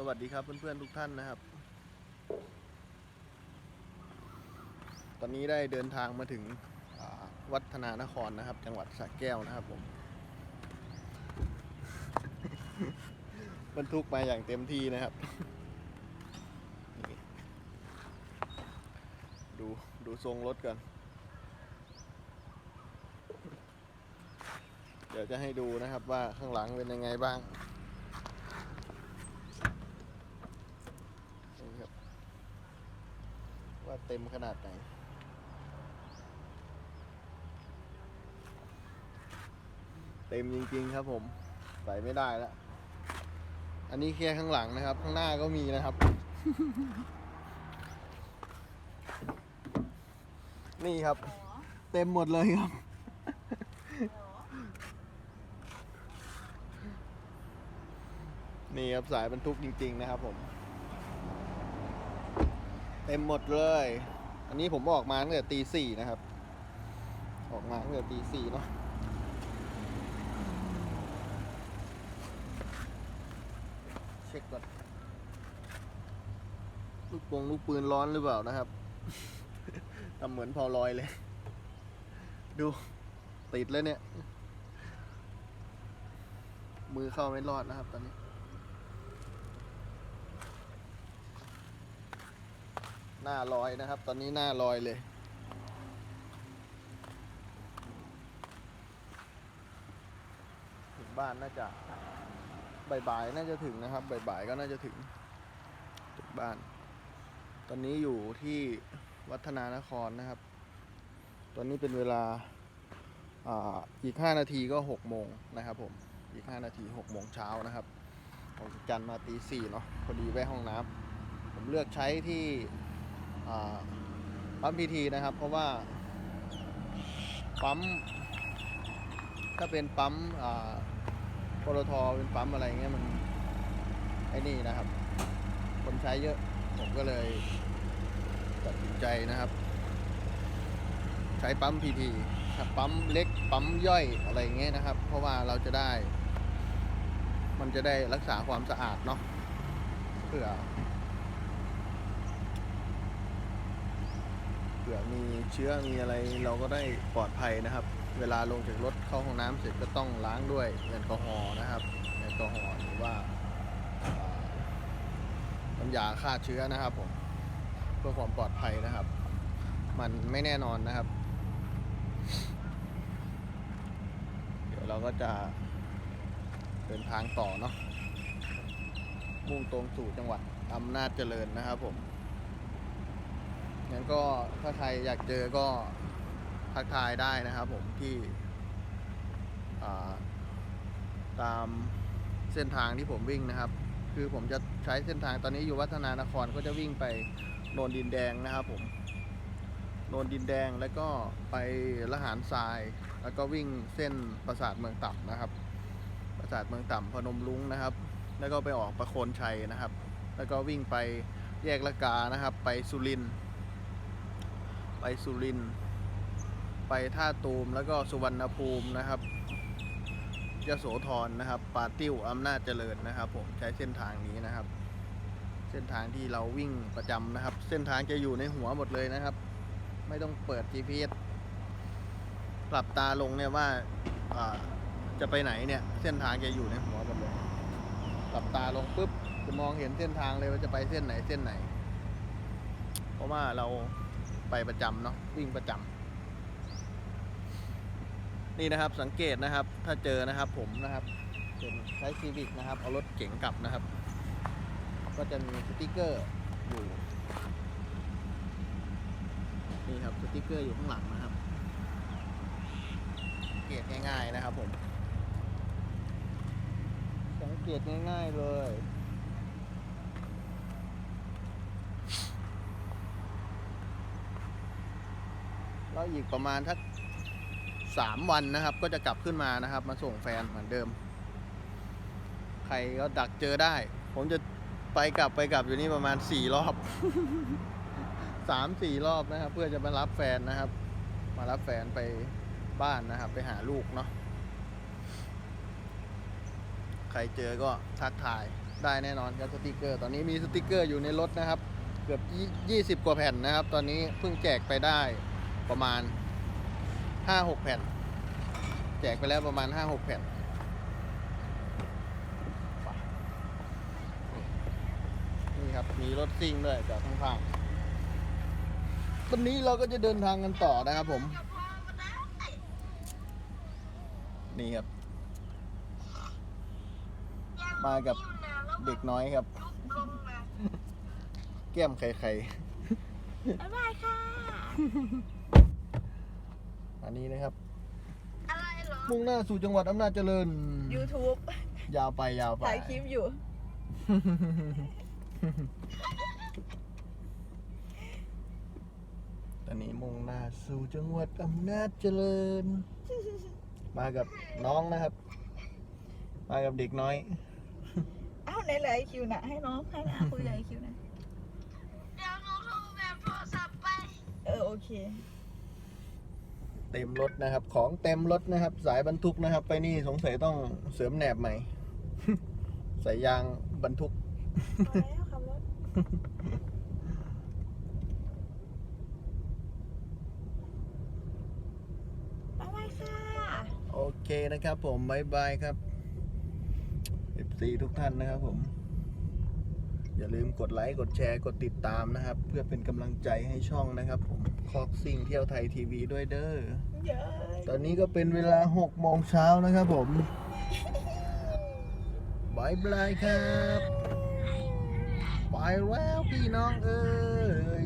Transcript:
สวัสดีครับเพื่อนๆทุกท่านนะครับ ตอนนี้ได้เดินทางมาถึงวัฒนานครนะครับ จังหวัดสระแก้วนะครับผมบรรทุกมาอย่างเต็มที่นะครับ ดูดูทรงรถกัน เดี๋ยวจะให้ดูนะครับว่าข้างหลังเป็นยังไงบ้าง นี่ครับว่า เต็มขนาดไหน เต็มจริงๆครับผมใส่ไม่ได้แล้ว อันนี้แค่ข้างหลังนะครับ ข้างหน้าก็มีนะครับ นี่ครับ เต็มหมดเลยครับนี่ครับสายบรรทุกจริง ๆ นะครับผม เต็มหมดเลย อันนี้ผมออกมาตั้งแต่ตีสี่นะครับ ออกมาตั้งแต่ตีสี่เนาะเช็คก่อนลูกปงลูกปืนร้อนหรือเปล่านะครับทำเหมือนพอลอยเลย ดู ติดแล้วเนี่ย มือเข้าไม่รอดนะครับตอนนี้ หน้าลอยนะครับ ตอนนี้หน้าลอยเลย ถึงบ้านน่าจะบ่ายๆน่าจะถึงนะครับบ่ายๆก็น่าจะถึงถึงบ้าน ตอนนี้อยู่ที่วัฒนานครนะครับ ตอนนี้เป็นเวลาอีก 5 นาทีก็ 6 โมงนะครับผม อีก 5 นาที 6 โมงเช้านะครับออกจากจันมาตีสี่เนาะ พอดีแวะห้องน้ำ ผมเลือกใช้ที่ ปั๊มพีทีนะครับ เพราะว่าปั๊มถ้าเป็นปั๊มอ่าปตทเป็นปั๊มอะไรเงี้ยมันไอ้นี่นะครับ คนใช้เยอะผมก็เลยตัดสินใจนะครับ ใช้ปั๊มพีทีปั๊มเล็กปั๊มย่อยอะไรเงี้ยนะครับ เพราะว่าเราจะได้ มันจะได้รักษาความสะอาดเนาะเพื่อ ผื่อมีเชื้อมีอะไรเราก็ได้ปลอดภัยนะครับ เวลาลงจากรถเข้าห้องน้ำเสร็จก็ต้องล้างด้วยแอลกอฮอล์นะครับแอลกอฮอล์หรือว่าอ่าน้ำยาฆ่าเชื้อนะครับผมเพื่อความปลอดภัยนะครับ มันไม่แน่นอนนะครับ เดี๋ยวเราก็จะเดินทางต่อเนาะมุ่งตรงสู่จังหวัดอำนาจเจริญนะครับผม งั้นก็ถ้าใครอยากเจอก็ทักทายได้นะครับผมที่ตามเส้นทางที่ผมวิ่งนะครับ คือผมจะใช้เส้นทางตอนนี้อยู่วัฒนานครก็จะวิ่งไปโนนดินแดงนะครับผมโนนดินแดงแล้วก็ไปละหารทราย แล้วก็วิ่งเส้นปราสาทเมืองต่ำนะครับ ปราสาทเมืองต่ำพนมรุ้งนะครับ แล้วก็ไปออกประโคนชัยนะครับ แล้วก็วิ่งไปแยกละกานะครับ ไปสุรินทร์ ไปสุรินทร์ไปท่าตูมแล้วก็สุวรรณภูมินะครับยโสธรนะครับปาติ้วอำนาจเจริญนะครับ ผมใช้เส้นทางนี้นะครับ เส้นทางที่เราวิ่งประจำนะครับ เส้นทางจะอยู่ในหัวหมดเลยนะครับ ไม่ต้องเปิด GPS หลับตาลงเนี่ยว่าจะไปไหนเนี่ย เส้นทางจะอยู่ในหัวหมดเลยหลับตาลงปุ๊บจะมองเห็นเส้นทางเลยว่าจะไปเส้นไหนเส้นไหน เพราะว่าเรา ไปประจำเนาะวิ่งประจำนี่นะครับสังเกตนะครับ ถ้าเจอนะครับผมนะครับเป็นใช้ซีวิกนะครับ เอารถเก๋งกลับนะครับ ก็จะมีสติกเกอร์อยู่นี่ครับสติกเกอร์อยู่ข้างหลังนะครับสังเกตง่าย ๆนะครับผมสังเกตง่าย ๆเลย แล้วอีกประมาณทักสามวันนะครับ ก็จะกลับขึ้นมานะครับ มาส่งแฟนเหมือนเดิม ใครก็ดักเจอได้ ผมจะไปกลับไปกลับอยู่นี่ประมาณสี่รอบสามสี่รอบนะครับ เพื่อจะมารับแฟนนะครับ มารับแฟนไปบ้านนะครับ ไปหาลูกเนาะใครเจอก็ทักทายได้แน่นอนครับสติกเกอร์ ตอนนี้มีสติกเกอร์อยู่ในรถนะครับ เกือบยี่สิบกว่าแผ่นนะครับ ตอนนี้เพิ่งแจกไปได้ ประมาณห้าหกแผ่น แจกไปแล้วประมาณห้าหกแผ่น นี่ครับ มีรถซิ่งด้วยจากข้างๆวันนี้เราก็จะเดินทางกันต่อนะครับผม นี่ครับ มากับเด็กน้อยครับ แก้มไข่ไข่บ๊ายบายค่ะ อันนี้นะครับ อะไรเหรอ มุ่งหน้าสู่จังหวัดอำนาจเจริญ YouTube ยาวไปยาวไป ถ่ายคลิปอยู่ ตอนนี้มุ่งหน้าสู่จังหวัดอำนาจเจริญ มากับน้องนะครับ มากับเด็กน้อยอ้าวไหนเลยไอคิวนะให้น้องให้นะคุยกับไอคิวนะ เดี๋ยวหนูโทรแบบโทรศัพท์ไป เออ โอเค เต็มรถนะครับ ของเต็มรถนะครับ สายบรรทุกนะครับ ไปนี่สงสัยต้องเสริมแหนบใหม่ใส่ยางบรรทุกมาแล้วขับรถบ๊ายบายค่ะโอเคนะครับผมบายบายครับ FC ทุกท่านนะครับผม อย่าลืมกดไลค์ กดแชร์ กดติดตามนะครับ เพื่อเป็นกำลังใจให้ช่องนะครับผมคอกซิ่งเที่ยวไทยทีวีด้วยเด้อ เย้ยตอนนี้ก็เป็นเวลา6โมงเช้านะครับผมบายบายครับไปแล้วพี่น้องเอ้ย